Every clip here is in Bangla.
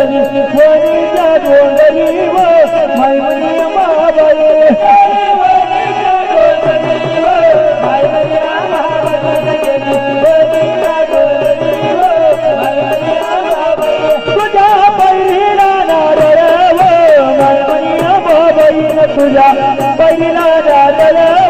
बाबाई जनी वनीच्या डोंगरी व मैमनी बाबाई तुझ्या पहिला नारळ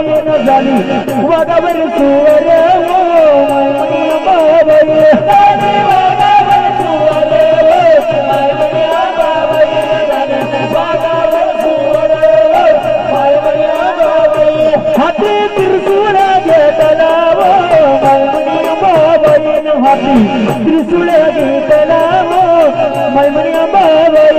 বাবাই না জানি। বাগাবের সুয়ারে বাবাই হাতে ত্রিশুলা যে তলাব বাবাই হাতে। ত্রিশুলা যে তলাব মাইমনিয়া বাবাই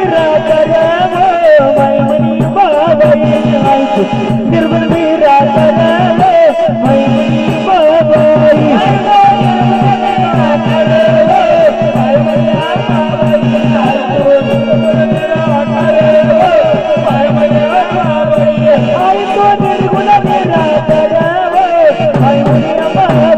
哎呀妈呀